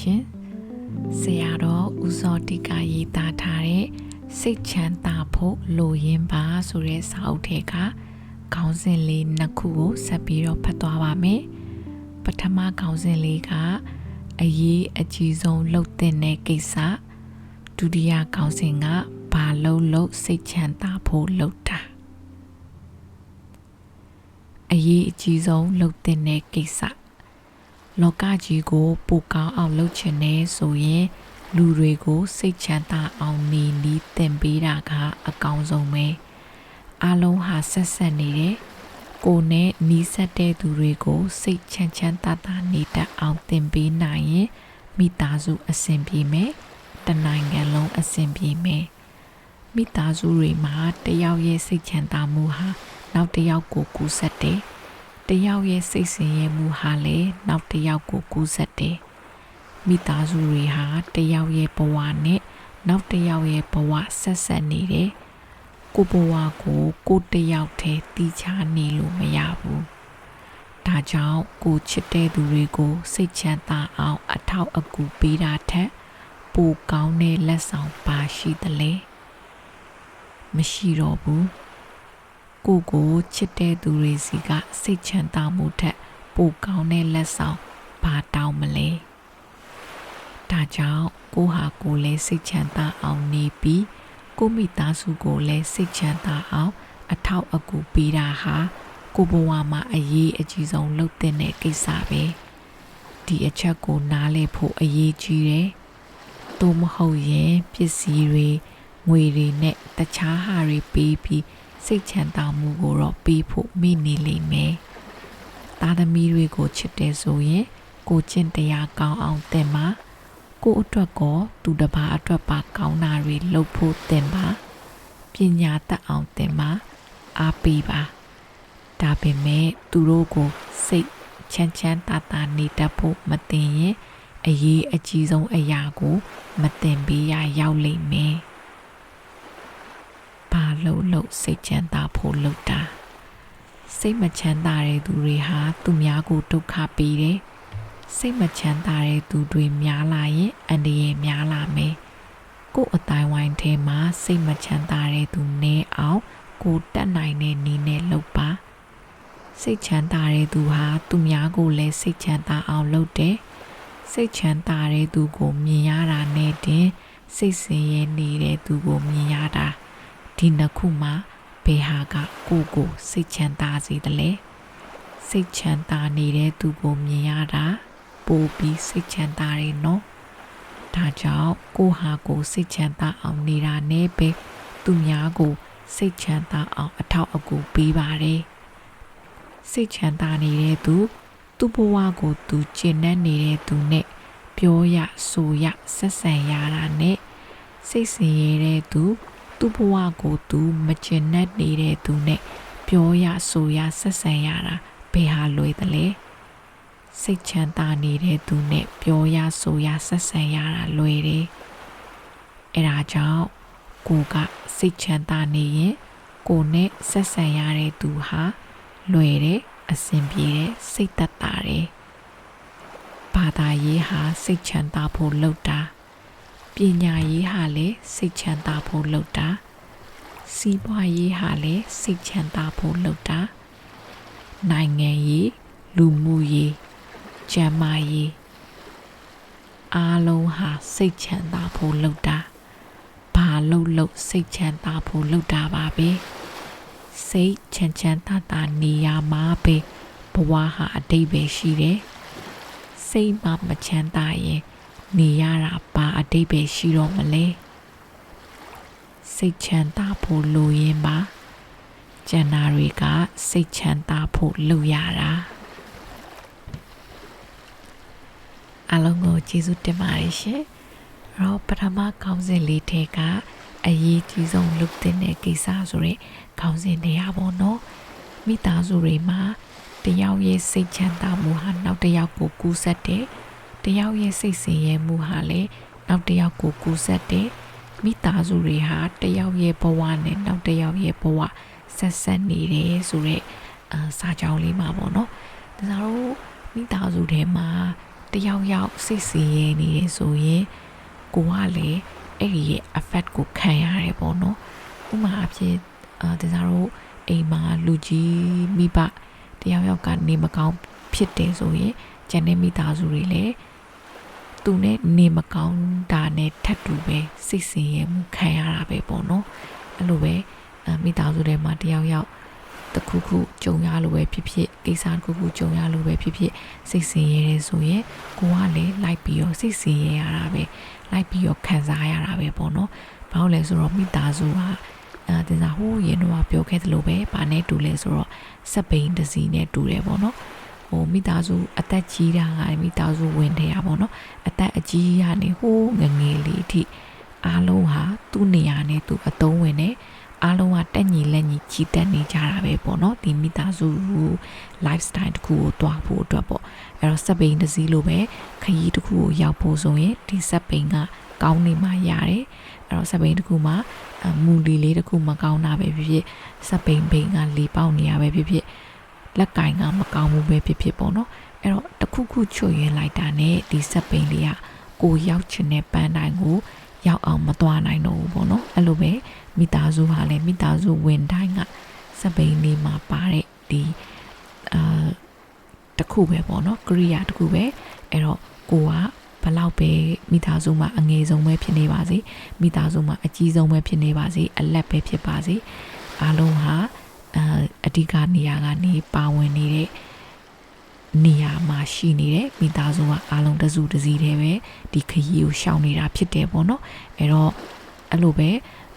ရှင်ဆရာတော်ဦးစောတိကရေးသားထားတဲ့စိတ်ချမ်းသာဖို့လိုရင်းပါဆိုတဲ့စာအုပ်ထဲကခေါင်းစဉ်လေးနှစ်ခုကိုဆက်ပြီးတော့ဖတ်သွားပါမယ်ပထမခေါင်းစဉ်လေးကအရေးအကြီးဆုံးလှုပ်တဲ့ကိစ္စဒုတိယခေါင်းစဉ်ကဘာလုံးလို့စိတ်ချမ်းသာဖို့လှုပ်တာအရေးအကြီးဆုံးလှုပ်တဲ့ကိစ္စ လောကကြီးကိုပိုကောင်းအောင်လုပ်ချင်နေဆိုရင်လူတွေကိုစိတ်ချမ်းသာအောင်နေနီးတင်ပေးတာကအကောင်းဆုံးပဲအလုံးဟာဆက်ဆက်နေတယ်ကိုနဲ့နီးစပ်တဲ့သူတွေကို စိတ်ချမ်းချမ်းသာသာနေတတ်အောင်တင်ပေးနိုင်ရင်မိသားစုအဆင်ပြေမယ်တနိုင်ငံလုံးအဆင်ပြေမယ်မိသားစုတွေမှာတယောက်ရဲ့စိတ်ချမ်းသာမှုဟာနောက်တစ်ယောက်ကိုကူးဆက်တယ် တယောက်ရဲ့စိတ်ဆင်းရဲမှုဟာလည်းနောက်တစ်ယောက်ကိုကူးဆက်တယ်မိသားစုတွေဟာတယောက်ရဲ့ဘဝနဲ့နောက်တစ်ယောက်ရဲ့ဘဝဆက်ဆက်နေတယ်ကိုဘဝကိုကိုတယောက်တည်းတီးခြားနေလို့မရဘူးဒါကြောင့်ကိုချစ်တဲ့သူတွေကိုစိတ်ချမ်းသာအောင်အထောက်အကူပေးတာထက်ပိုကောင်းတဲ့လက်ဆောင်ပါရှိသလဲမရှိတော့ဘူး ကိုကိုချစ်တဲ့သူတွေစီကစိတ်ချမ်းသာမှုထက်ပိုကောင်းတဲ့လက်ဆောင်ဘာတောင်းမလဲဒါကြောင့်ကိုဟာကိုလည်းစိတ်ချမ်းသာအောင်နေပြီးကိုမိသားစုကိုလည်းစိတ်ချမ်းသာအောင်အထောက်အကူပေးတာဟာကိုဘဝမှာအရေးအကြီးဆုံးလုပ်တဲ့ကိစ္စပဲဒီအချက်ကိုနားလည်ဖို့အရေးကြီးတယ်။သို့မဟုတ်ရင်ပစ္စည်းတွေငွေတွေနဲ့တခြားဟာတွေပေးပြီး စိတ်ချမ်းသာမှုကိုတော့ပေးဖို့မိနေလိမ့်မယ်။သားသမီးတွေကိုချစ်တယ်ဆိုရင်ကိုကျင့်တရားကောင်းအောင်သင်ပါကိုအတွက်ကောသူတစ်ပါးအတွက်ပါကောင်းတာတွေလုပ်ဖို့သင်ပါပညာတတ်အောင်သင်ပါအားပေးပါဒါပေမဲ့သူတို့ကိုစိတ်ချမ်းချမ်းသာသာနေတတ်ဖို့မသင်ရင်အရေးအကြီးဆုံးအရာကို မသင်ပေးရရောက်လိမ့်မယ် ဘာလို့လို့စိတ်ချမ်းသာဖို့လုပ်တာစိတ်မချမ်းသာတဲ့သူတွေဟာသူများကိုဒုက္ခပေးတယ်စိတ်မချမ်းသာတဲ့သူတွေများလာရင်အန္တရာယ်များလာမယ်ကို့အတိုင်းဝိုင်းထဲမှာစိတ်မချမ်းသာတဲ့သူနည်းအောင်ကိုတက်နိုင်တဲ့နည်းနဲ့လုပ်ပါစိတ်ချမ်းသာတဲ့သူဟာသူများကိုလည်းစိတ်ချမ်းသာအောင်လုပ်တယ်စိတ်ချမ်းသာတဲ့သူကိုမြင်ရတာနဲ့တင်စိတ်ဆင်းရဲနေတဲ့သူကိုမြင်ရတာ ဒီနှစ်ခုမှာဘယ်ဟာကကိုကိုစိတ်ချမ်းသာစေတယ်လဲစိတ်ချမ်းသာနေတဲ့သူကိုမြင်ရတာပိုပြီးစိတ်ချမ်းသာတယ်နော်ဒါကြောင့်ကိုဟာကိုစိတ်ချမ်းသာအောင်နေတာနဲ့ပဲသူများကိုစိတ်ချမ်းသာအောင်အထောက်အကူပေးပါတယ်စိတ်ချမ်းသာနေတဲ့သူသူ့ဘဝကိုသူကျင့်နေနေတဲ့သူနဲ့ပြောရဆိုရဆက်ဆံရတာနဲ့စိတ်ဆင်းရဲတဲ့သူ သူ့ဘဝကိုသူမကျင့်နေတဲ့သူနဲ့ပြောရဆိုရဆက်ဆံရတာဘယ်ဟာလွယ်သလဲစိတ်ချမ်းသာနေတဲ့သူနဲ့ပြောရဆိုရဆက်ဆံရတာလွယ်တယ်အဲဒါကြောင့်ကိုကစိတ်ချမ်းသာနေရင်ကိုနဲ့ဆက်ဆံရတဲ့သူဟာလွယ်တယ်အဆင်ပြေတယ်စိတ်သက်သာတယ်ဘာသာရေးဟာစိတ်ချမ်းသာဖို့လုပ်တာ ပညာရေးဟာလည်းစိတ်ချမ်းသာဖို့လုပ်တာစီးပွားရေးဟာလည်းစိတ်ချမ်းသာဖို့လုပ်တာနိုင်ငံရေးလူမှုရေးကျန်းမာရေးအားလုံးဟာစိတ်ချမ်းသာဖို့လုပ်တာဘာလို့လို့စိတ်ချမ်းသာဖို့လုပ်တာပါပဲစိတ်ချမ်းချမ်းသာသာနေရမှာပဲဘဝဟာအတိတ်ပဲရှိတယ်စိတ်မှမချမ်းသာရင် နေရတာဘာအတိတ်ပဲရှိတော့မလဲစိတ်ချမ်းသာဖို့လိုရင်ပါကျန်တာတွေကစိတ်ချမ်းသာဖို့လုပ်ရတာအလုံးကိုကျေးဇူးတင်ပါတယ်ရှင်။တော့ပထမခေါင်းစဉ်လေးထဲကအရေးကြီးဆုံးလုပ်တဲ့ကိစ္စဆိုရဲခေါင်းစဉ်တရားပေါ့နော်။မိသားစုတွေမှာတယောက်ရဲ့စိတ်ချမ်းသာမှုဟာနောက်တစ်ယောက်ကိုကူးဆက်တယ်။ တယောက်ရဲ့စိတ်ဆင်းရဲမှုဟာလည်းနောက်တစ်ယောက်ကိုကူးဆက်တယ်။မိသားစုတွေဟာတယောက်ရဲ့ဘဝနဲ့နောက်တစ်ယောက်ရဲ့ဘဝဆက်ဆက်နေတယ်ဆိုတော့အာစာကြောင်းလေးမှာပေါ့နော်။ဒါဆိုမိသားစုထဲမှာတယောက်ယောက်စိတ်စီရဲနေတယ်ဆိုရင်ကိုကလည်းအဲ့ဒီရဲ့ effect ကိုခံရတယ်ပေါ့နော်ဥပမာအဖြစ်အာတစားတို့အိမ်မှာလူကြီးမိဘတယောက်ယောက်ကနေမကောင်းဖြစ်တယ်ဆိုရင်ကျန်တဲ့မိသားစုတွေလည်း သူနဲ့နေမကောင်းတာနဲ့ထပ်တူပဲစိတ်ဆင်းရဲမှုခံရတာပဲပေါ့နော်အဲ့လိုပဲအာမိသားစုထဲမှာတယောက်ယောက်တစ်ခုခုကြုံရလို့ပဲဖြစ်ဖြစ်ကိစ္စတစ်ခုခုကြုံရလို့ပဲဖြစ်ဖြစ်စိတ်ဆင်းရဲတယ်ဆိုရင်ကိုကလည်းလိုက်ပြီးတော့စိတ်ဆင်းရဲရတာပဲလိုက်ပြီးတော့ခံစားရတာပဲပေါ့နော်ဘာလို့လဲဆိုတော့မိသားစုကအဲတင်စားဟိုးရင်တော့ပြောခဲ့သလိုပဲဗာနဲ့တူလဲဆိုတော့စက်ပိန်တစ်စီနဲ့တူတယ်ပေါ့နော် ဟိုမိသားစုအသက်ကြီးတာကမိသားစုဝင်တယ်ရပါတော့အသက်အကြီးရနေဟိုးငငယ်လေးအထိအားလုံးဟာသူ့နေရာနဲ့သူအတုံးဝင်နေအားလုံးကတက်ညီလက်ညီကြီးတက်နေကြတာပဲပေါ့နော်ဒီမိသားစု lifestyle တစ်ခုကိုတွားဖို့အတွက်ပေါ့အဲ့တော့စက်ပိန်တစ်စီးလိုပဲခရီးတစ်ခုကိုရောက်ဖို့ဆိုရင်ဒီစက်ပိန်ကကောင်းနေမှရတယ်အဲ့တော့စက်ပိန်တစ်ခုမှာမူလီလေးတစ်ခုမကောင်းတာပဲဖြစ်ဖြစ်စက်ပိန်ပိန်ကလေးပေါက်နေရပဲဖြစ်ဖြစ် လက်ကင်ကမကောင်းဘူးပဲဖြစ်ဖြစ်ပေါ့နော်အဲ့တော့တစ်ခုခုချွတ်ရင်လိုက်တာနဲ့ဒီစက်ပိန်လေးကကိုရောက်ချင်တဲ့ပန်းတိုင်းကိုရောက်အောင်မသွားနိုင်တော့ဘူးပေါ့နော်အဲ့လိုပဲမိသားစုဟာလည်းမိသားစုဝင်တိုင်းကစပိန်လေးမှာပါတဲ့ဒီအာတခုပဲပေါ့နော်ကရိယာတခုပဲအဲ့တော့ကိုကဘလောက်ပဲမိသားစုမှာအငယ်ဆုံးပဲဖြစ်နေပါစေမိသားစုမှာအကြီးဆုံးပဲဖြစ်နေပါစေအလက်ပဲဖြစ်ပါစေအားလုံးဟာ အာအဓိကနေရာကနေပါဝင်နေတဲ့နေရာမှာရှိနေတဲ့မိသားစုကအားလုံးတစုတစည်းတည်းပဲဒီခရီးကိုရှောင်နေတာဖြစ်တယ်ပေါ့နော်အဲ့တော့အဲ့လိုပဲ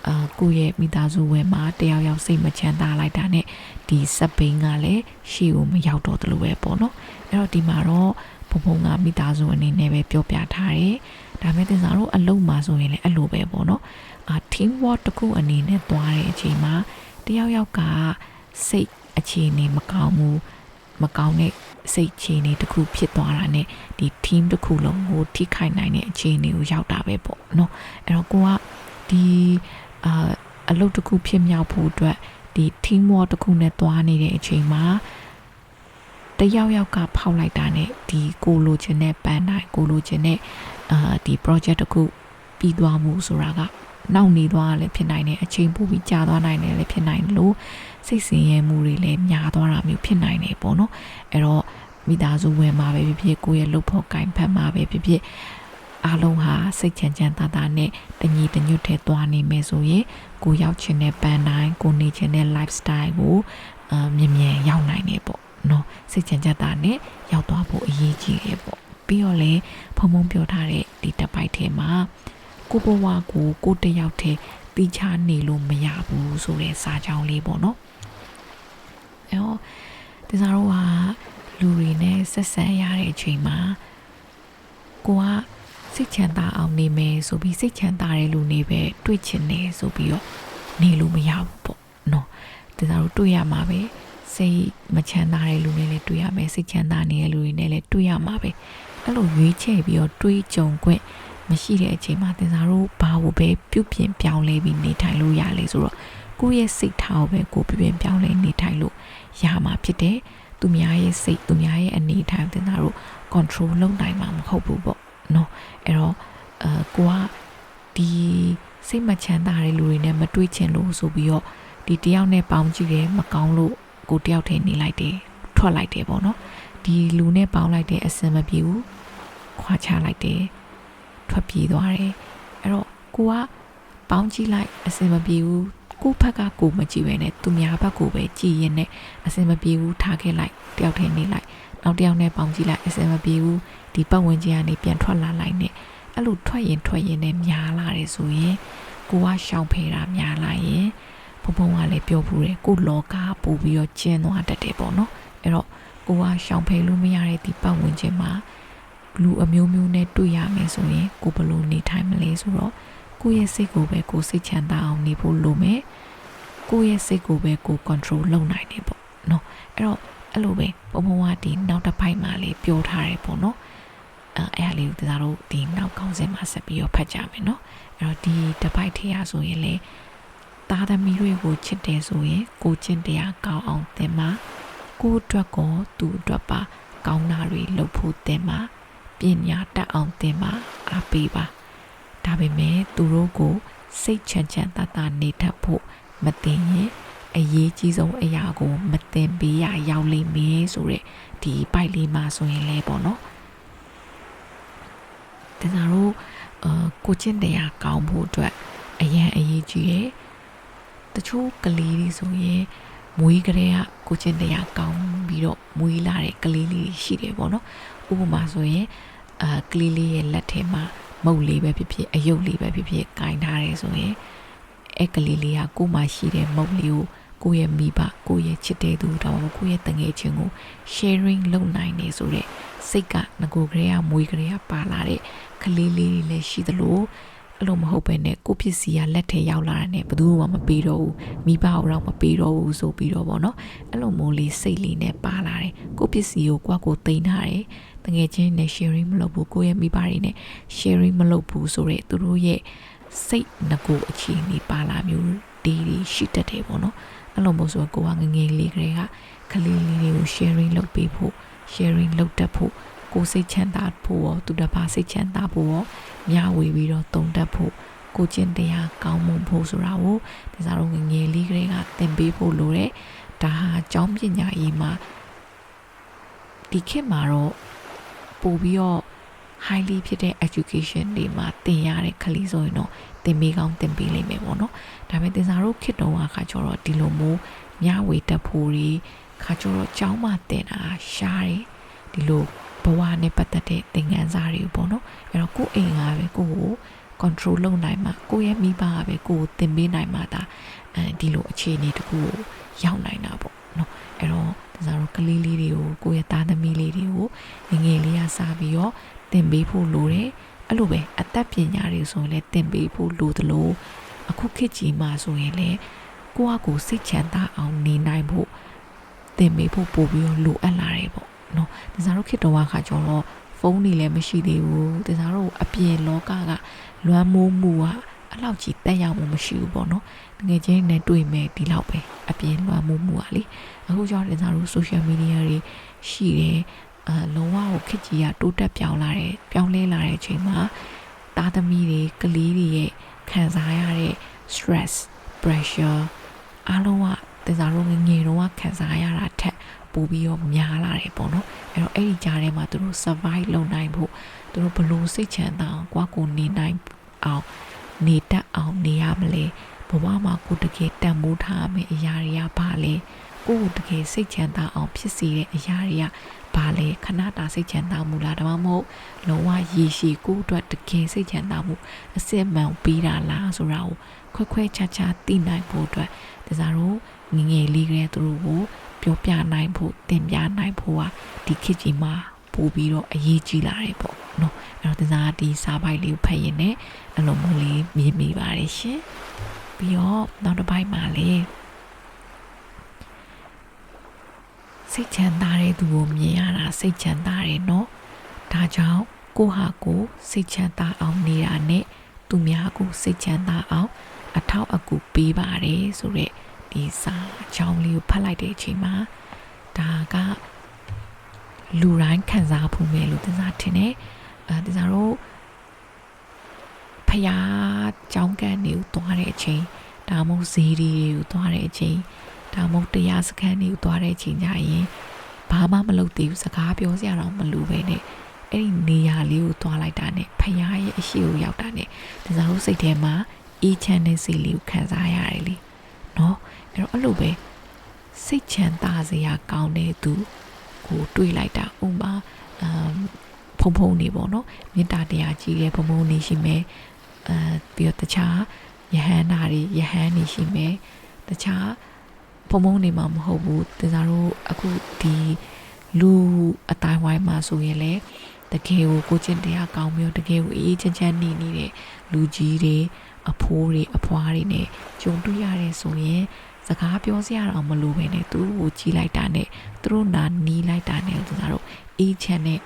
အာကိုယ့်ရဲ့မိသားစုဝင်မှာတယောက်ယောက်စိတ်မချမ်းသာလိုက်တာနဲ့ဒီစက်ပိန်ကလည်းရှေ့ကိုမရောက်တော့တလို့ပဲပေါ့နော်အဲ့တော့ဒီမှာတော့ဘုံဘုံကမိသားစုအနေနဲ့ပဲပြောပြထားတယ်ဒါပေမဲ့တင်စားတို့အလုံးမှာဆိုရင်လည်းအဲ့လိုပဲပေါ့နော်အာ team work တခုအနေနဲ့သွားတဲ့အချိန်မှာ တယောက်ယောက်ကစိတ်အခြေအနေမကောင်းဘူးမကောင်းတဲ့စိတ်ခြေအနေတစ်ခုဖြစ်သွားတာနဲ့ဒီ team တစ်ခုလုံးကိုထိခိုက်နိုင်တဲ့အခြေအနေကိုရောက်တာပဲပေါ့နော်အဲ့တော့ကိုကဒီအာအလုပ်တစ်ခုဖြစ်မြောက်ဖို့အတွက်ဒီ team work တစ်ခုနဲ့တွားနေတဲ့အချိန်မှာတယောက်ယောက်ကဖောက်လိုက်တာနဲ့ဒီကိုလိုချင်တဲ့ပန်းတိုင်းကိုလိုချင်တဲ့အာဒီ project တစ်ခုပြီးသွားမှုဆိုတာက နောက်နေသွားလည်းဖြစ်နိုင်တယ်အချိန်ပိုပြီးကြာသွားနိုင်တယ်လည်းဖြစ်နိုင်တယ်လို့စိတ်ဆင်းရဲမှုတွေလည်းများသွားတာမျိုးဖြစ်နိုင်တယ်ပေါ့နော်အဲ့တော့မိသားစုဝင်မှာပဲဖြစ်ဖြစ်ကိုယ့်ရဲ့လုပ်ဖို့ကင်ဖက်မှာပဲဖြစ်ဖြစ်အားလုံးဟာစိတ်ချမ်းချမ်းသာသာနဲ့တညီတညွတ်ထဲသွားနေမယ်ဆိုရင်ကိုရောက်ချင်တဲ့ပန်တိုင်းကိုနေချင်တဲ့ lifestyle ကိုအမြင်မြန်ရောက်နိုင်တယ်ပေါ့နော်စိတ်ချမ်းချမ်းသာနဲ့ရောက်သွားဖို့အရေးကြီးတယ်ပေါ့ပြီးတော့လေဖုံဖုံပြောထားတဲ့ဒီတစ်ပိုက်ထဲမှာ ကိုဘဝကိုကိုတယောက်တည်းပြီးချနေလို့မရဘူးဆိုတဲ့စာကြောင်းလေးပေါ့နော်အဲတော့ဒီစားတော့ကလူတွေနဲ့ဆက်ဆံရတဲ့အချိန်မှာကိုကစိတ်ချမ်းသာအောင်နေမယ်ဆိုပြီးစိတ်ချမ်းသာတဲ့လူနေပဲတွေ့ချင်တယ်ဆိုပြီးတော့နေလို့မရဘူးပေါ့နော်ဒီစားတို့တွေ့ရမှာပဲစိတ်မချမ်းသာတဲ့လူနဲ့လည်းတွေ့ရမယ်စိတ်ချမ်းသာနေတဲ့လူတွေနဲ့လည်းတွေ့ရမှာပဲအဲ့လိုရွေးချယ်ပြီးတော့တွေးကြုံခွင့် မရှိတဲ့အချိန်မှာတင်စားတို့ဘာကိုပဲပြုပြင်ပြောင်းလဲပြီးနေထိုင်လို့ရလဲဆိုတော့ကိုယ့်ရဲ့စိတ်ထားကိုပဲကိုပြုပြင်ပြောင်းလဲနေထိုင်လို့ရမှာဖြစ်တယ်သူများရဲ့စိတ်သူများရဲ့အနေအထိုင်တင်စားတို့ control လုပ်နိုင်မှာမဟုတ်ဘူးပေါ့နော်အဲ့တော့အဲကိုကဒီစိတ်မချမ်းသာတဲ့လူတွေနဲ့မတွေ့ချင်လို့ဆိုပြီးတော့ဒီတယောက်နဲ့ပေါင်းကြည့်တယ်မကောင်းလို့ကိုတယောက်ထဲနေလိုက်တယ်ထွက်လိုက်တယ်ပေါ့နော်ဒီလူနဲ့ပေါင်းလိုက်တဲ့အစင်မပြေဘူးခွာချလိုက်တယ် ထွက်ပြေးသွားတယ်အဲ့တော့ကိုကပေါင်းကြည့်လိုက်အစင်မပြေဘူးကိုဖက်ကကိုမကြည့်ပဲနဲ့သူများဘက်ကိုပဲကြည်ရင်နဲ့အစင်မပြေဘူးထားခဲ့လိုက်တယောက်ထဲနေလိုက်နောက်တယောက်နဲ့ပေါင်းကြည့်လိုက်အစင်မပြေဘူးဒီပတ်ဝန်းကျင်ကနေပြန်ထွက်လာလိုက်နဲ့အဲ့လိုထွက်ရင်ထွက်ရင်နဲ့များလာတယ်ဆိုရင်ကိုကရှောင်ဖယ်တာများလာရင်ဘုံဘုံကလည်းပြောဘူးတယ်ကိုလောကပို့ပြီးတော့ကျင်းသွားတတ်တယ်ပေါ့နော်အဲ့တော့ကိုကရှောင်ဖယ်လို့မရတဲ့ဒီပတ်ဝန်းကျင်မှာ လူအမျိုးမျိုးနဲ့တွေ့ရမယ်ဆိုရင်ကိုဘယ်လိုနေထိုင်မလဲဆိုတော့ကိုယ့်ရဲ့စိတ်ကိုပဲကိုစိတ်ချမ်းသာအောင်နေဖို့လိုမယ်ကိုယ့်ရဲ့စိတ်ကိုပဲကို control လုပ်နိုင်တယ်ပေါ့နော်အဲ့တော့အဲ့လိုပဲဘုံဘုံကဒီနောက်တစ်ပိုက်မှာလေးပြောထားတယ်ပေါ့နော်အဲအဲ့ဒါလေးကိုဒါတို့ဒီနောက်ကောင်းစင်မှာဆက်ပြီးတော့ဖတ်ကြမယ်နော်အဲ့တော့ဒီတစ်ပိုက်ထဲရဆိုရင်လေသားသမီးတွေကိုချစ်တယ်ဆိုရင်ကိုကျင့်တရားကောင်းအောင်သင်ပါကိုအတွက်ကောသူအတွက်ပါကောင်းတာတွေလုပ်ဖို့သင်ပါ ပညာတတ်အောင်သင်ပါအားပေးပါဒါပေမဲ့သူတို့ကိုစိတ်ချမ်းချမ်းသာသာနေတတ်ဖို့မတင်ရင်အရေးကြီးဆုံးအရာကိုမတင်ပေးရရောက်လိမ့်မယ်ဆိုတဲ့ဒီပိုက်လေးမှာဆိုရင်လဲပေါ့နော်တစားတို့အာကိုချင်းတရားကောင်းဖို့အတွက်အရန်အရေးကြီးရဲ့တချို့ကလေးတွေဆိုရင်မွေးကလေးကကိုချင်းတရားကောင်းပြီးတော့မွေးလာတဲ့ကလေးလေးရှိတယ်ပေါ့နော် ဥပမာဆိုရင်အာကလေးလေးရဲ့လက်ထဲမှာမုတ်လေးပဲဖြစ်ဖြစ်အယုတ်လေးပဲဖြစ်ဖြစ်ကင်ထားတယ်ဆိုရင်အဲ့ကလေးလေးကကို့မှာရှိတဲ့မုတ်လေးကိုကိုယ့်ရဲ့မိဘကိုယ့်ရဲ့ချစ်တဲ့သူတော်ကိုယ့်ရဲ့တငယ်ချင်းကို sharing လုပ်နိုင်နေဆိုတဲ့စိတ်ကငကိုကလေးကမွေးကလေးကပါလာတဲ့ကလေးလေးတွေလည်းရှိသလိုအဲ့လိုမဟုတ်ပဲနဲ့ကိုယ့်ပစ္စည်းကလက်ထဲရောက်လာတဲ့ဘယ်သူမှမပေးတော့ဘူးမိဘတော့မပေးတော့ဘူးဆိုပြီးတော့ဗောနော်အဲ့လိုမျိုးလေးစိတ်လေးနဲ့ပါလာတယ်ကိုယ့်ပစ္စည်းကိုကိုယ့်ကိုသိမ်းထားတယ် တငယ်ချင်းနဲ့ sharing မလုပ်ဘူးကိုယ့်ရဲ့မိဘတွေနဲ့ sharing မလုပ်ဘူးဆိုတော့သူတို့ရဲ့စိတ်ငကိုအခြေအနေပါလာမျိုးဒီဒီရှိတတ်တယ်ပေါ့နော်အဲ့လိုမျိုးဆိုကိုကငငယ်လေးကလေးကကလေးလေးတွေကို sharing လုပ်ပေးဖို့ sharing လုပ်တတ်ဖို့ကိုစိတ်ချမ်းသာဖို့ရောသူတစ်ပါးစိတ်ချမ်းသာဖို့ရောမျှဝေပြီးတော့တုံတက်ဖို့ကိုကျင့်တရားကောင်းမွန်ဖို့ဆိုတာကိုဒီစားတော့ငငယ်လေးကလေးကသင်ပေးဖို့လိုတယ်ဒါဟာအကြောင်းပညာရေးမှာဒီခေတ်မှာတော့ ပို့ပြီးတော့ highly ဖြစ်တဲ့ education တွေမှာသင်ရတဲ့ကလေးဆိုရင်တော့သင်ပေးကောင်းသင်ပေးလိမ့်မယ်ပေါ့နော်ဒါပေမဲ့သင်စားတို့ခေတ်တုန်းကခါကျတော့ဒီလိုမျိုးမျှဝေတက်ဖို့တွေခါကျတော့ကျောင်းမှာသင်တာရှားတယ်ဒီလိုဘဝနဲ့ပတ်သက်တဲ့သင်ခန်းစာတွေပေါ့နော်အဲ့တော့ကိုယ့်အိမ်ကပဲကိုယ့်ကို control လုပ်နိုင်မှာကိုယ့်ရဲ့မိဘကပဲကိုယ်ကိုသင်ပေးနိုင်မှာဒါအဲဒီလိုအခြေအနေတခုကိုရောက်နိုင်တာပေါ့ နော်အဲ့တော့ဒါဆိုတော့ကလေးလေးတွေကိုကိုယ့်ရဲ့သားသမီးလေးတွေကိုငငယ်လေးကစားပြီးတော့သင်ပေးဖို့လိုတယ်အဲ့လိုပဲအသက်ပညာတွေဆိုရင်လည်းသင်ပေးဖို့လိုသလိုအခုခေတ်ကြီးမှာဆိုရင်လည်းကိုယ့်အကိုစိတ်ချမ်းသာအောင်နေနိုင်ဖို့သင်ပေးဖို့ပို့ပြီးတော့လိုအပ်လာတယ်ပေါ့နော်ဒါဆိုတော့ခေတ်တော်ကခါကျတော့ဖုန်းတွေလည်းမရှိသေးဘူးဒါဆိုတော့အပြင်လောကကလွမ်းမိုးမှုကအလောက်ကြီးတက်ရောက်မှုမရှိဘူးပေါ့နော် ငွေချင်းနဲ့တွေ့မယ်ဒီလောက်ပဲအပြင်လွမ်းမိုးမှုကလေအခုကျတော့ဒါဆိုတော့ social media တွေရှိတယ်အာလုံးဝကိုခက်ကြီးကတိုးတက်ပြောင်းလာတယ်ပြောင်းလဲလာတဲ့အချိန်မှာသားသမီးတွေကလေးတွေရဲ့ခံစားရတဲ့ stress pressure အားလုံးကတစားတော့ငငယ်တော့ခံစားရတာထက်ပိုပြီးတော့များလာတယ်ပေါ့နော်အဲ့တော့အဲ့ဒီကြားထဲမှာသူတို့ survive လုပ်နိုင်ဖို့သူတို့ဘလို့စိတ်ချမ်းသာအောင်ကိုယ့်ကိုနေနိုင်အောင်နေတတ်အောင်နေရမလဲ ဘဝမှာကိုတကယ်တန်မိုးထားမယ့်အရာတွေကဘာလဲကိုယ်တကယ်စိတ်ချမ်းသာအောင်ဖြစ်စေတဲ့အရာတွေကဘာလဲခဏတာစိတ်ချမ်းသာမှုလားဒါမှမဟုတ်လုံးဝရည်ရှိကိုယ့်အတွက်တကယ်စိတ်ချမ်းသာမှုအစစ်မှန်ပေးတာလားဆိုတာကိုခွဲခွဲခြားခြားသိနိုင်ဖို့အတွက်ဒါစားတော့ငငယ်လေးကလေးသူတို့ကိုပြောပြနိုင်ဖို့သင်ပြနိုင်ဖို့ဟာဒီခေတ်ကြီးမှာပို့ပြီးတော့အရေးကြီးလာတယ်ပေါ့နော်အဲ့တော့ဒါစားဒီစာပိုက်လေးကိုဖတ်ရင်လည်းအလုံးမလေးမြင်မိပါတယ်ရှင် ပြီးတော့နောက်တစ်ပိုင်းမှာလည်းစိတ်ချမ်းသာတဲ့သူကိုမြင်ရတာစိတ်ချမ်းသာတယ်နော်ဒါကြောင့်ကိုဟာကိုစိတ်ချမ်းသာအောင်နေတာနဲ့သူများကိုစိတ်ချမ်းသာအောင် အထောက်အကူပေးပါတယ်ဆိုရက်ဒီစာအကြောင်းလေးကိုဖတ်လိုက်တဲ့အချိန်မှာဒါကလူတိုင်းခံစားဖို့မယ်လို့သင်စားထင်တယ်အဲသင်စားတို့ ဖယားကြောင်းကန်နေကိုသွားတဲ့အချိန်ဒါမှမဟုတ်ဈေးတွေကိုသွားတဲ့အချိန်ဒါမှမဟုတ်တရားစခန်းတွေကိုသွားတဲ့အချိန်ကြရင်ဘာမှမလုပ်သေးဘူးစကားပြောစရာတော့မလိုပဲနဲ့အဲ့ဒီနေရာလေးကိုသွားလိုက်တာနဲ့ဖယားရဲ့အရှိကိုရောက်တာနဲ့ဒါစားတို့စိတ်ထဲမှာအေးချမ်းတဲ့စိတ်လေးကိုခံစားရတယ်လေနော်အဲ့တော့အဲ့လိုပဲစိတ်ချမ်းသာစရာကောင်းတဲ့သူကိုတွေးလိုက်တာဥမာအမ်ဖုံဖုံနေပေါ့နော်မေတ္တာတရားကြီးတဲ့ဖုံဖုံနေရှိမယ် အဲပြီးတော့တခြားယဟန်နာတွေယဟန်နေရှိမယ်တခြားဖုံဖုံနေမှာမဟုတ်ဘူးတစားတို့အခုဒီလူအတိုင်းဝိုင်းမှာဆိုရင်လေတကယ်ကိုကိုချင်းတရားကောင်းပြီးတော့တကယ်ကိုအေးအေးချမ်းချမ်းနေနေတဲ့လူကြီးတွေအဖိုးတွေအဖွားတွေနဲ့ကြုံတွေ့ရတဲ့ဆိုရင်စကားပြောစရာတော့မလိုပဲနဲ့သူတို့ကိုကြီးလိုက်တာနဲ့သူတို့နာနီးလိုက်တာနဲ့ကျွန်တော်တို့အေးချမ်းတဲ့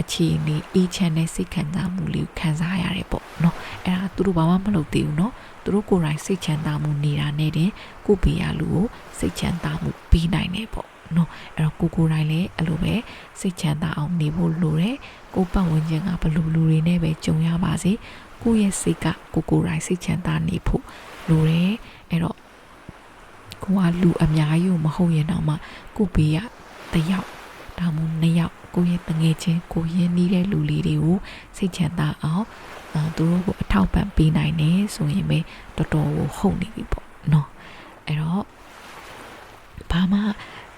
အခြေအနေအေးချမ်းတဲ့စိတ်ခံစားမှုလေးကိုခံစားရတယ်ပေါ့နော်အဲ့ဒါသူတို့ဘာမှမလုပ်သေးဘူးနော်သူတို့ကိုယ်တိုင်စိတ်ချမ်းသာမှုနေတာနဲ့တင်ကိုပေရလူကိုစိတ်ချမ်းသာမှုပေးနိုင်တယ်ပေါ့နော်အဲ့တော့ကိုကိုယ်တိုင်လည်းအဲ့လိုပဲစိတ်ချမ်းသာအောင်နေဖို့လိုတယ်ကိုပတ်ဝန်းကျင်ကဘယ်လိုလူတွေနဲ့ပဲကြုံရပါစေကိုယ့်ရဲ့စိတ်ကကိုကိုယ်တိုင်စိတ်ချမ်းသာနေဖို့လိုတယ်အဲ့တော့ကိုကလူအများကြီးကိုမဟုတ်ရင်တော့မှကိုဘေးကတယောက်ဒါမှမဟုတ်နှစ်ယောက် ကိုယ့်ရဲ့တငယ်ချင်းကိုရင်းနှီးတဲ့လူလေးတွေကိုစိတ်ချမ်းသာအောင်အာသူတို့ကိုအထောက်ပံ့ပေးနိုင်တယ်ဆိုရင်ပဲတော်တော်ကိုဟုတ်နေပြီပေါ့နော်အဲ့တော့ဘာမှ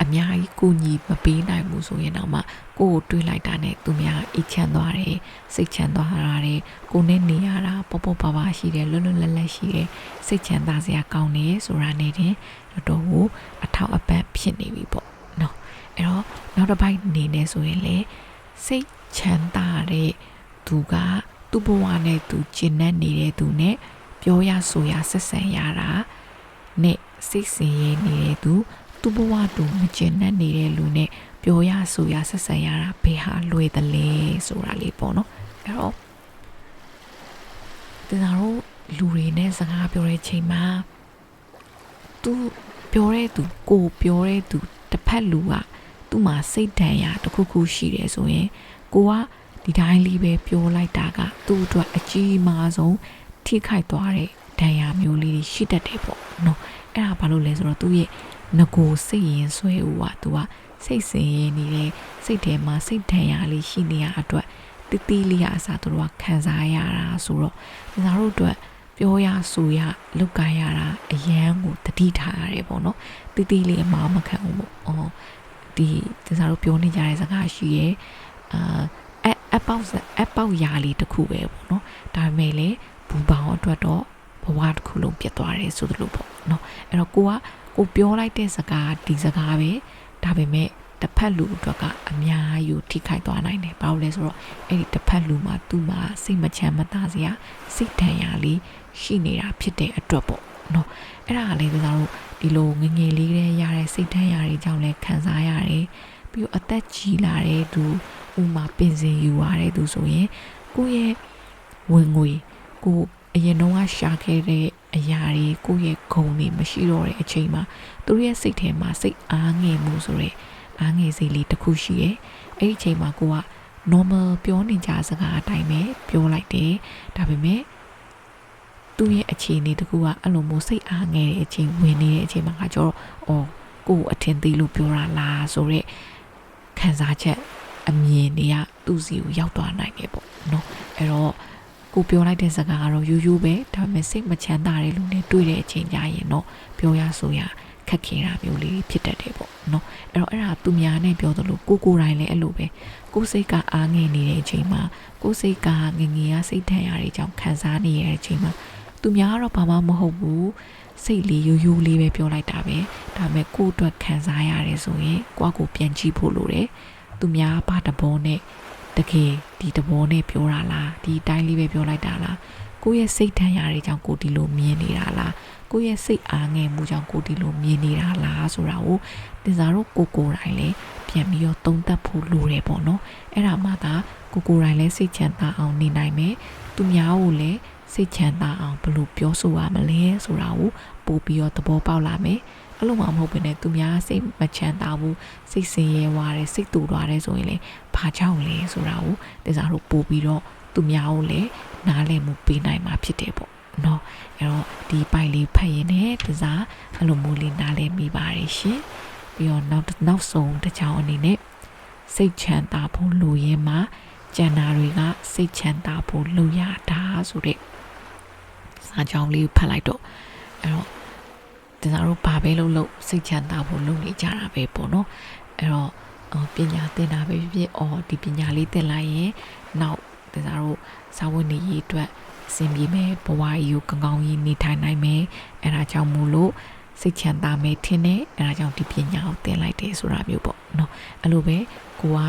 အများကြီးကိုညီမပေးနိုင်ဘူးဆိုရင်တော့မှကိုကိုတွေးလိုက်တာနဲ့သူများအိတ်ချမ်းသွားတယ်စိတ်ချမ်းသွားတာတယ်ကိုနဲ့နေရတာပေါ့ပေါ့ပါပါရှိတယ်လွတ်လွတ်လပ်လပ်ရှိတယ်စိတ်ချမ်းသာစရာကောင်းတယ်ဆိုတာနဲ့တင်တော်တော်ကိုအထောက်အပံ့ဖြစ်နေပြီပေါ့နော် အဲ့တော့နောက်တစ်ပိုက်နေနေဆိုရင်လေစိတ်ချမ်းသာတဲ့သူကသူ့ဘဝနဲ့သူကျင့်တဲ့နေတဲ့သူနဲ့ပြောရဆိုရဆက်ဆံရတာနဲ့စိတ်ဆင်ရဲနေတဲ့သူသူ့ဘဝတူမကျင်တတ်နေတဲ့လူနဲ့ပြောရဆိုရဆက်ဆံရတာဘယ်ဟာလွယ်သလဲဆိုတာလေးပေါ့နော်အဲ့တော့ဒီနာတို့လူတွေနဲ့စကားပြောတဲ့ချိန်မှာသူပြောတဲ့သူကိုပြောတဲ့သူတစ်ဖက်လူက သူ့မှာစိတ်ဒဏ်ရာတစ်ခုခုရှိတယ်ဆိုရင်ကိုကဒီတိုင်းလေးပဲပြောလိုက်တာကသူ့အတွက်အကြီးအမားဆုံးထိခိုက်သွားတဲ့ဒဏ်ရာမျိုးလေးတွေရှိတတ်တယ်ပေါ့နော်အဲ့ဒါဘာလို့လဲဆိုတော့သူ့ရဲ့ငကိုစိတ်ရင်ဆွဲဦးကသူကစိတ်ဆင်းရဲနေတဲ့စိတ်ထဲမှာစိတ်ဒဏ်ရာလေးရှိနေရအတွက်တီးတီးလေးရအစားသူတို့ကခံစားရတာဆိုတော့ဒီသားတို့အတွက်ပြောရဆိုရလောက်ကိုင်းရတာအရန်ကိုတတိထားရတယ်ပေါ့နော်တီးတီးလေးအမှားမခံဘူးပေါ့အော် ဒီဒီသားတို့ပြောနေကြတဲ့စကားရှိရဲ့အာအအပေါက်အပေါက်ရာလေးတစ်ခုပဲပေါ့နော်ဒါပေမဲ့လေဘူပေါင်းအတွက်တော့ဘဝတစ်ခုလုံးပြတ်သွားတယ်ဆိုသလိုပေါ့နော်အဲ့တော့ကိုကကိုပြောလိုက်တဲ့စကားဒီစကားပဲဒါပေမဲ့တစ်ဖက်လူအတွက်ကအများကြီးထိခိုက်သွားနိုင်တယ်ဘာလို့လဲဆိုတော့အဲ့ဒီတစ်ဖက်လူမှာသူ့မှာစိတ်မချမ်းမသာစရာစိတ်ဒဏ်ရာလေးရှိနေတာဖြစ်တဲ့အတွက်ပေါ့နော်အဲ့ဒါလေးတို့တို့ ဒီလိုငငယ်လေးတဲ့ရတဲ့စိတ်ဒဏ်ရာတွေကြောင့်လည်းခံစားရတယ်ပြီးတော့အသက်ကြီးလာတဲ့သူဥမာပင်စင်ယူရတဲ့သူဆိုရင်ကိုယ့်ရဲ့ဝင်ငွေကိုအရင်တော့ရှာခဲ့တဲ့အရာတွေကိုယ့်ရဲ့ဂုဏ်တွေမရှိတော့တဲ့အချိန်မှာသူရဲ့စိတ်ထဲမှာစိတ်အားငယ်မှုဆိုတဲ့အားငယ်စိတ်လေးတစ်ခုရှိရဲ့အဲ့ဒီအချိန်မှာကိုက normal ပြောနေကြစကားအတိုင်းပဲပြောလိုက်တယ်ဒါပေမဲ့ သူ့ရဲ့အခြေအနေတကူကအဲ့လိုမျိုးစိတ်အားငယ်တဲ့အချိန်ဝင်နေတဲ့အချိန်မှာကကျတော့အော်ကို့အထင်သေးလို့ပြောတာလားဆိုတော့ခံစားချက်အမြင်တွေကသူ့စီကိုရောက်သွားနိုင်တယ်ပေါ့နော်အဲ့တော့ကိုပြောလိုက်တဲ့စကားကတော့ယူယူပဲဒါပေမဲ့စိတ်မချမ်းသာတဲ့လူနဲ့တွေ့တဲ့အချိန်ကြရင်တော့ပြောရဆိုရခက်ခဲတာမျိုးလေးဖြစ်တတ်တယ်ပေါ့နော်အဲ့တော့အဲ့ဒါသူများနဲ့ပြောသလိုကိုကိုယ်တိုင်လည်းအဲ့လိုပဲကိုယ်စိတ်ကအားငယ်နေတဲ့အချိန်မှာကိုယ်စိတ်ကငငယ်ရစိတ်ထန်ရတဲ့ကြောင့်ခံစားနေရတဲ့အချိန်မှာ သူများကတော့ဘာမှမဟုတ်ဘူးစိတ်လေးရိုးရိုးလေးပဲပြောလိုက်တာပဲဒါပေမဲ့ကိုယ့်အတွက်ခံစားရတယ်ဆိုရင်ကိုယ့်ကိုပြန်ကြည့်ဖို့လိုတယ်သူများဘာတဘောနဲ့တကယ်ဒီတဘောနဲ့ပြောတာလားဒီအတိုင်းလေးပဲပြောလိုက်တာလားကိုယ့်ရဲ့စိတ်ထန်ရတဲ့ကြောင့်ကိုဒီလိုမြင်နေတာလားကိုယ့်ရဲ့စိတ်အားငယ်မှုကြောင့်ကိုဒီလိုမြင်နေတာလားဆိုတာကိုတင်စားတို့ကိုကိုယ်တိုင်လည်းပြန်ပြီးတော့သုံးသပ်ဖို့လိုတယ်ပေါ့နော်အဲ့ဒါမှသာကိုကိုယ်တိုင်လည်းစိတ်ချမ်းသာအောင်နေနိုင်မယ်သူများကိုလည်း စိတ်ချမ်းသာအောင်ဘယ်လိုပြောဆိုရမလဲဆိုတာကိုပို့ပြီးတော့သဘောပေါက်လာမယ်အဲ့လိုမှမဟုတ်ဘဲနဲ့သူများစိတ်မချမ်းသာဘူးစိတ်ဆင်းရဲသွားတယ်စိတ်တူသွားတယ်ဆိုရင်လေဘာကြောင့်လဲဆိုတာကိုတင်စားတို့ပို့ပြီးတော့သူများကိုလည်းနားလည်မှုပေးနိုင်မှာဖြစ်တယ်ပေါ့နော်အဲ့တော့ဒီပိုက်လေးဖတ်ရင်လည်းတစားအဲ့လိုမျိုးလေးနားလည်မိပါတယ်ရှင်ပြီးတော့နောက်နောက်ဆုံးတစ်ကြောင်အနေနဲ့စိတ်ချမ်းသာဖို့လိုရင်းမှာကျန်တာတွေကစိတ်ချမ်းသာဖို့လိုရတာဆိုတဲ့ စာကြောင်းလေးဖတ်လိုက်တော့အဲ့တော့တစားတို့ဘာပဲလုပ်လို့စိတ်ချမ်းသာဖို့လုပ်နေကြတာပဲပေါ့နော်အဲ့တော့ပညာသင်တာပဲဖြစ်ဖြစ်အော်ဒီပညာလေးသင်လိုက်ရင်နောက်တစားတို့စာဝန်နေရေးအတွက်အဆင်ပြေမယ်ဘဝကြီးကိုကောင်းကောင်းကြီးနေထိုင်နိုင်မယ်အဲ့ဒါကြောင့်မို့လို့စိတ်ချမ်းသာမယ်ထင်တယ်အဲ့ဒါကြောင့်ဒီပညာကိုသင်လိုက်တယ်ဆိုတာမျိုးပေါ့နော်အဲ့လိုပဲကိုက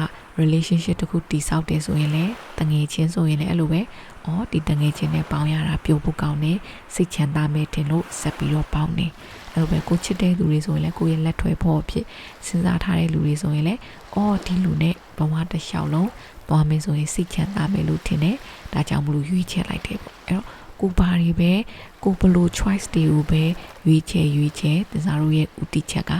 relationship တခုတည်ဆောက်တယ်ဆိုရင်လည်းတငယ်ချင်းဆိုရင်လည်းအဲ့လိုပဲ အော်ဒီတငယ်ချင်းနဲ့ပေါင်းရတာပျော်ဖို့ကောင်းတယ်စိတ်ချမ်းသာမယ်ထင်လို့ဆက်ပြီးတော့ပေါင်းတယ်အဲ့လိုပဲကိုချစ်တဲ့လူတွေဆိုရင်လည်းကိုရဲ့လက်ထွဲဖို့အဖြစ်စဉ်းစားထားတဲ့လူတွေဆိုရင်လည်းအော်ဒီလူနဲ့ဘဝတစ်လျှောက်လုံးသွားမယ်ဆိုရင်စိတ်ချမ်းသာမယ်လို့ထင်တယ်ဒါကြောင့်မလို့ရွေးချယ်လိုက်တယ်ပေါ့အဲ့တော့ကိုဘာတွေပဲကိုဘလို့ choice တွေကိုပဲရွေးချယ်ရွေးချယ်တစားတို့ရဲ့ဥတီချက်က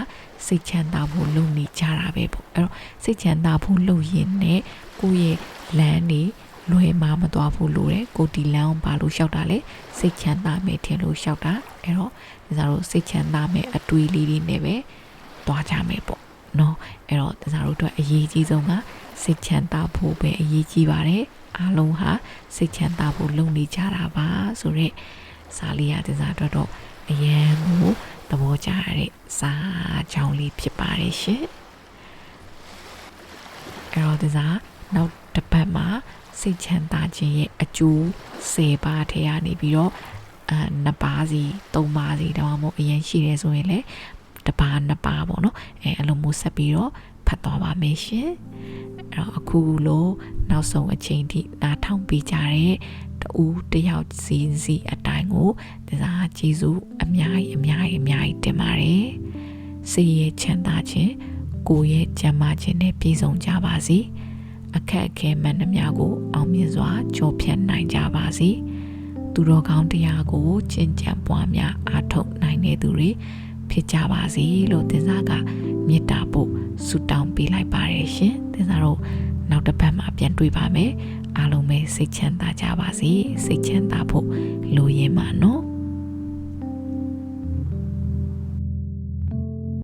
စိတ်ချမ်းသာဖို့လုပ်နေကြတာပဲပေါ့အဲ့တော့စိတ်ချမ်းသာဖို့လုပ်ရင်နဲ့ကိုယ့်ရဲ့လမ်းနေ လွယ်မှာမသွားဖို့လိုတယ်ကိုဒီလမ်းကိုဘာလို့လျှောက်တာလဲစိတ်ချမ်းသာမယ်ထင်လို့လျှောက်တာအဲ့တော့တစားတို့စိတ်ချမ်းသာမယ်အတွေးလေးတွေနဲ့ပဲသွားကြမယ်ပေါ့နော်အဲ့တော့တစားတို့အတွက်အရေးကြီးဆုံးကစိတ်ချမ်းသာဖို့ပဲအရေးကြီးပါတယ်အားလုံးဟာစိတ်ချမ်းသာဖို့လုပ်နေကြတာပါဆိုတော့စာလေးရတဲ့စားအတွက်တော့အရန်ကိုသဘောကျရတဲ့စာကြောင်းလေးဖြစ်ပါတယ်ရှင်အဲ့တော့တဲ့စားနောက်တစ်ပတ်မှာ စိတ်ချမ်းသာခြင်းရဲ့အကျိုး10ပါးထဲကနေပြီးတော့အဲနှစ်ပါးစီသုံးပါးစီတော့မဟုတ်အရင်ရှိတယ်ဆိုရင်လည်းတစ်ပါးနှစ်ပါးပေါ့နော်အဲအဲ့လိုမျိုးဆက်ပြီးတော့ဖတ်သွားပါမယ်ရှင်အဲ့တော့အခုလို့နောက်ဆုံးအချိန်ထိနားထောင်ပေးကြတဲ့တူတယောက်စီစီအတိုင်းကိုတစားကျေးဇူးအများကြီးအများကြီးအများကြီးတင်ပါတယ်စိတ်ရဲ့ချမ်းသာခြင်းကိုယ်ရဲ့ကျန်းမာခြင်းနဲ့ပြည့်စုံကြပါစေ အခက်အခဲမှန်သမျှကို အောင်မြင်စွာကျော်ဖြတ်နိုင်ကြပါစေသူတော်ကောင်းတရားကိုကျင့်ကြံပွားများအားထုတ်နိုင်တဲ့သူတွေဖြစ်ကြပါစေလို့တင်စားကမေတ္တာပို့ဆုတောင်းပေးလိုက်ပါတယ်ရှင်တင်စားတို့နောက်တစ်ပတ်မှာပြန်တွေ့ပါမယ်အားလုံးပဲစိတ်ချမ်းသာကြပါစေစိတ်ချမ်းသာဖို့လိုရင်းပါနော်